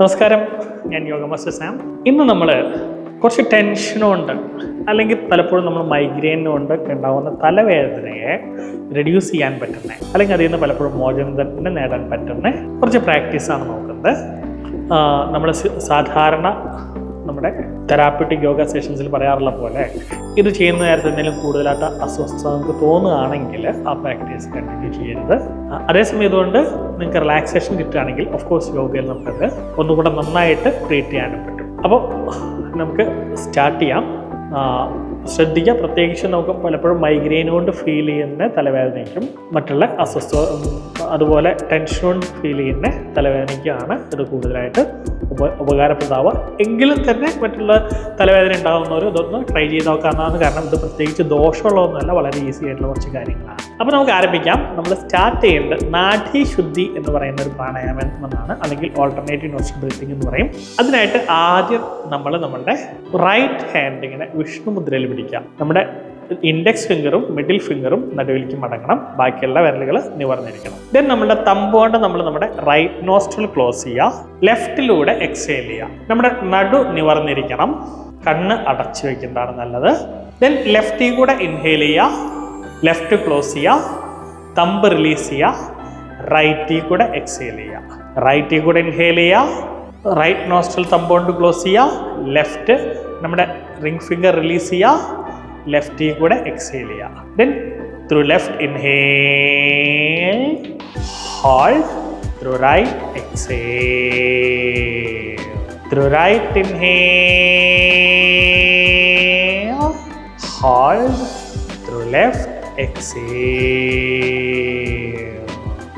നമസ്കാരം. ഞാൻ yoga master Sam. ഇന്ന് നമ്മൾ കുറച്ച് ടെൻഷനുണ്ട് അല്ലെങ്കിൽ പലപ്പോഴും നമ്മൾ മൈഗ്രെയിനും ഉണ്ട്. ഉണ്ടാകുന്ന തലവേദനയെ റെഡ്യൂസ് ചെയ്യാൻ പറ്റുന്ന. അല്ലെങ്കിൽ അതിൽ നിന്ന് പലപ്പോഴും മോചനം തന്നെ നേടാൻ പറ്റുന്ന. കുറച്ച് പ്രാക്ടീസാണ് നോക്കുന്നത്. നമ്മൾ സാധാരണ നമ്മുടെ തെറാപ്യൂട്ടിക് യോഗ സെഷൻസിൽ പറയാറുള്ള പോലെ ഇത് ചെയ്യുന്ന നേരത്തെ എന്തെങ്കിലും കൂടുതലായിട്ട് അസ്വസ്ഥത നമുക്ക് തോന്നുകയാണെങ്കിൽ ആ പ്രാക്ടീസ് കണ്ടിന്യൂ ചെയ്യരുത്. അതേസമയം ഇതുകൊണ്ട് നിങ്ങൾക്ക് റിലാക്സേഷൻ കിട്ടുകയാണെങ്കിൽ ഓഫ് കോഴ്സ് യോഗയിൽ നമുക്കത് ഒന്നുകൂടെ നന്നായിട്ട് ക്രിയേറ്റ് ചെയ്യാനും പറ്റും. അപ്പോൾ നമുക്ക് സ്റ്റാർട്ട് ചെയ്യാം. ശ്രദ്ധിക്കുക പ്രത്യേകിച്ച് നമുക്ക് പലപ്പോഴും മൈഗ്രെയിൻ കൊണ്ട് ഫീൽ ചെയ്യുന്ന തലവേദനയ്ക്കും മറ്റുള്ള അസ്വസ്ഥ അതുപോലെ ടെൻഷൻ കൊണ്ട് ഫീൽ ചെയ്യുന്ന തലവേദനയ്ക്കാണ് ഇത് കൂടുതലായിട്ട് ഉപ ഉപകാരപ്രദമാവുക. എങ്കിലും തന്നെ മറ്റുള്ള തലവേദന ഉണ്ടാകുന്നവർ ഇതൊന്ന് ട്രൈ ചെയ്ത് നോക്കാവുന്നതാണ് കാരണം ഇത് പ്രത്യേകിച്ച് ദോഷമുള്ളതൊന്നുമല്ല വളരെ ഈസി ആയിട്ടുള്ള കുറച്ച് കാര്യങ്ങളാണ്. അപ്പോൾ നമുക്ക് ആരംഭിക്കാം. നമ്മൾ സ്റ്റാർട്ട് ചെയ്യേണ്ടത് നാഡീശുദ്ധി എന്ന് പറയുന്ന ഒരു പ്രാണായാമം എന്നാണ് അല്ലെങ്കിൽ ഓൾട്ടർനേറ്റീവ് നോഷൻ ബ്രീത്തിങ് എന്ന് പറയും. അതിനായിട്ട് ആദ്യം നമ്മൾ നമ്മുടെ റൈറ്റ് ഹാൻഡ് ഇങ്ങനെ വിഷ്ണു മുദ്രയിൽ പിടിക്കാം നമ്മുടെ ഇൻഡെക്സ് ഫിംഗറും മിഡിൽ ഫിംഗറും നടുവിലേക്ക് മടങ്ങണം. ബാക്കിയുള്ള വിരലുകൾ നിവർന്നിരിക്കണം. ദെൻ നമ്മുടെ തമ്പോണ്ട് നമ്മൾ നമ്മുടെ റൈറ്റ് നോസ്റ്റിൽ ക്ലോസ് ചെയ്യുക. ലെഫ്റ്റിലൂടെ എക്സേൽ ചെയ്യുക. നമ്മുടെ നടു നിവർന്നിരിക്കണം. കണ്ണ് അടച്ചു വയ്ക്കുന്നതാണ് നല്ലത്. ദെൻ ലെഫ്റ്റിൽ കൂടെ ഇൻഹേൽ ചെയ്യുക. ലെഫ്റ്റ് ക്ലോസ് ചെയ്യുക തമ്പ് റിലീസ് ചെയ്യുക റൈറ്റിൽ കൂടെ എക്സേൽ ചെയ്യുക റൈറ്റിൽ കൂടെ ഇൻഹേൽ ചെയ്യുക റൈറ്റ് നോസ്ട്രൽ തമ്പ് കൊണ്ട് ക്ലോസ് ചെയ്യുക ലെഫ്റ്റ് നമ്മുടെ റിംഗ് ഫിംഗർ റിലീസ് ചെയ്യുക ലെഫ്റ്റിൽ കൂടെ എക്സേൽ ചെയ്യുക then through left inhale hold through right exhale through right inhale hold through left exhale.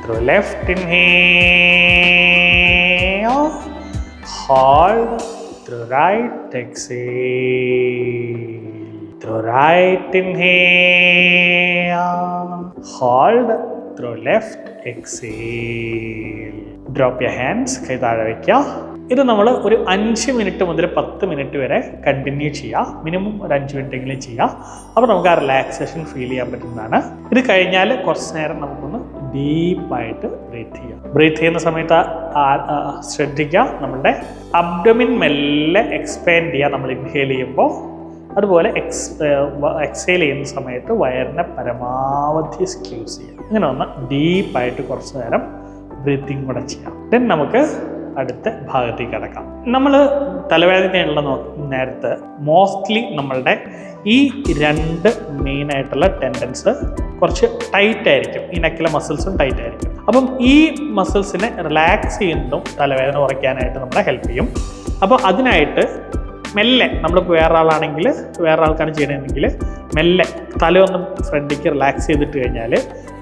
Through left inhale. Hold. Through right exhale. Through right inhale. Hold. Through left exhale drop your hands കൈ താഴെ വയ്ക്കുക ഇത് നമ്മൾ ഒരു അഞ്ച് minute മുതൽ പത്ത് minute വരെ കണ്ടിന്യൂ ചെയ്യുക. മിനിമം ഒരു അഞ്ച് മിനിറ്റ് എങ്കിലും ചെയ്യുക. അപ്പോൾ നമുക്ക് ആ റിലാക്സേഷൻ ഫീൽ ചെയ്യാൻ പറ്റുന്നതാണ്. ഇത് കഴിഞ്ഞാൽ കുറച്ച് നേരം നമുക്കൊന്ന് ഡീപ്പായിട്ട് ബ്രീത്ത് ചെയ്യാം ബ്രീത്ത് ചെയ്യുന്ന സമയത്ത് ശ്രദ്ധിക്കുക. നമ്മുടെ അബ്ഡമിൻ മെല്ലെ എക്സ്പാൻഡ് ചെയ്യുക നമ്മൾ ഇൻഹേൽ ചെയ്യുമ്പോൾ അതുപോലെ എക്സ് എക്സേൽ ചെയ്യുന്ന സമയത്ത് വയറിനെ പരമാവധി സ്ക്യൂസ് ചെയ്യുക. ഇങ്ങനെ ഒന്ന് ഡീപ്പായിട്ട് കുറച്ച് നേരം ബ്രീത്തിങ് കൂടെ ചെയ്യാം. ദെൻ നമുക്ക് അടുത്ത ഭാഗത്തേക്ക് കിടക്കാം. നമ്മൾ തലവേദനയുള്ള നേരത്ത് മോസ്റ്റ്ലി നമ്മളുടെ ഈ രണ്ട് മെയിൻ ആയിട്ടുള്ള ടെൻഡൻസ് കുറച്ച് ടൈറ്റ് ആയിരിക്കും. ഈ നെക്കിലെ മസിൽസും ടൈറ്റ് ആയിരിക്കും. അപ്പം ഈ മസിൽസിനെ റിലാക്സ് ചെയ്യുന്നതും തലവേദന കുറയ്ക്കാനായിട്ട് നമ്മളെ ഹെൽപ്പ് ചെയ്യും. അപ്പോൾ അതിനായിട്ട് മെല്ലെ നമ്മൾ വേറെ ആളാണെങ്കിൽ വേറെ ആൾക്കാണ് ചെയ്യണമെങ്കിൽ മെല്ലെ തലയൊന്നും ഫ്രണ്ടിക്ക് റിലാക്സ് ചെയ്തിട്ട് കഴിഞ്ഞാൽ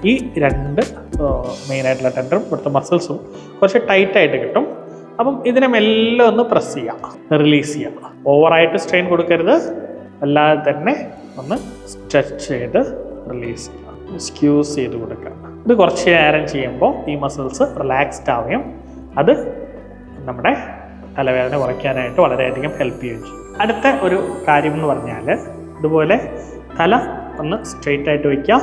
ഈ രണ്ട് മെയിനായിട്ടുള്ള ടെൻഡറും ഇവിടുത്തെ മസിൽസും കുറച്ച് ടൈറ്റായിട്ട് കിട്ടും. അപ്പം ഇതിനെ മെല്ലെ ഒന്ന് പ്രസ് ചെയ്യാം റിലീസ് ചെയ്യാം. ഓവറായിട്ട് സ്ട്രെയിൻ കൊടുക്കരുത്. അല്ലാതെ തന്നെ ഒന്ന് സ്ട്രെച്ച് ചെയ്ത് റിലീസ് ചെയ്യാം. സ്ക്യൂസ് ചെയ്ത് കൊടുക്കുക ഇത് കുറച്ച് നേരം ചെയ്യുമ്പോൾ ഈ മസിൽസ് റിലാക്സ്ഡ് ആവുകയും അത് നമ്മുടെ തലവേദന കുറയ്ക്കാനായിട്ട് വളരെയധികം ഹെൽപ്പ് ചെയ്യുകയും ചെയ്യും. അടുത്ത ഒരു കാര്യം എന്ന് പറഞ്ഞാൽ ഇതുപോലെ തല ഒന്ന് സ്ട്രെയിറ്റ് ആയിട്ട് വയ്ക്കുക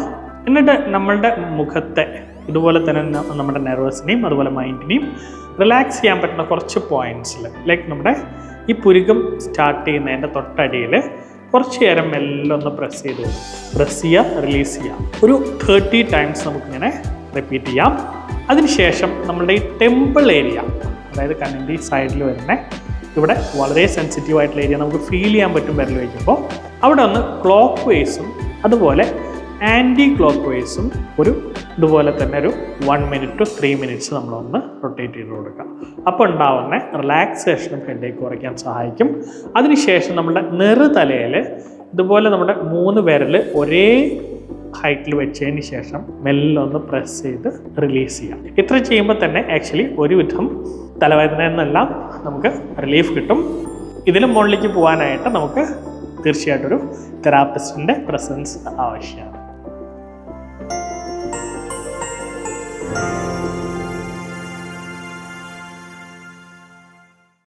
എന്നിട്ട് നമ്മളുടെ മുഖത്തെ ഇതുപോലെ തന്നെ നമ്മുടെ നെർവസിനെയും അതുപോലെ മൈൻഡിനെയും റിലാക്സ് ചെയ്യാൻ പറ്റുന്ന കുറച്ച് പോയിന്റ്സിൽ ലൈക്ക് നമ്മുടെ ഈ പുരുകം സ്റ്റാർട്ട് ചെയ്യുന്നതിന്റെ തൊട്ടടിയിൽ കുറച്ച് നേരം മെല്ലെ ഒന്ന് പ്രസ് ചെയ്ത് പ്രസ് ചെയ്യുക റിലീസ് ചെയ്യുക. ഒരു തേർട്ടി ടൈംസ് നമുക്കിങ്ങനെ റിപ്പീറ്റ് ചെയ്യാം. അതിനുശേഷം നമ്മളുടെ ഈ ടെമ്പിൾ ഏരിയ അതായത് കണ്ണിന്റെ ഈ സൈഡിൽ വരുന്ന. ഇവിടെ വളരെ സെൻസിറ്റീവ് ആയിട്ടുള്ള ഏരിയ നമുക്ക് ഫീൽ ചെയ്യാൻ പറ്റും വിരൽ വയ്ക്കുമ്പോൾ. അവിടെ ഒന്ന് ക്ലോക്ക് വേസും അതുപോലെ ആന്റി ക്ലോക്ക് വേസും ഒരു ഇതുപോലെ തന്നെ ഒരു one minute two three minutes നമ്മളൊന്ന് റൊട്ടേറ്റ് ചെയ്ത് കൊടുക്കാം അപ്പോൾ ഉണ്ടാവുന്ന റിലാക്സേഷനും ഹെഡേക്ക് കുറയ്ക്കാൻ സഹായിക്കും. അതിനുശേഷം നമ്മുടെ നെറുതലയിൽ ഇതുപോലെ നമ്മുടെ മൂന്ന് വിരൽ ഒരേ ഹൈറ്റിൽ വെച്ചതിന് ശേഷം മെല്ലൊന്ന് പ്രസ് ചെയ്ത് റിലീസ് ചെയ്യാം. ഇത്ര ചെയ്യുമ്പോൾ തന്നെ ആക്ച്വലി ഒരുവിധം തലവേദന എന്നെല്ലാം നമുക്ക് റിലീഫ് കിട്ടും. ഇതിലും മുകളിലേക്ക് പോകാനായിട്ട് നമുക്ക് തീർച്ചയായിട്ടും ഒരു തെറാപ്പിസ്റ്റിന്റെ പ്രസൻസ് ആവശ്യമാണ്.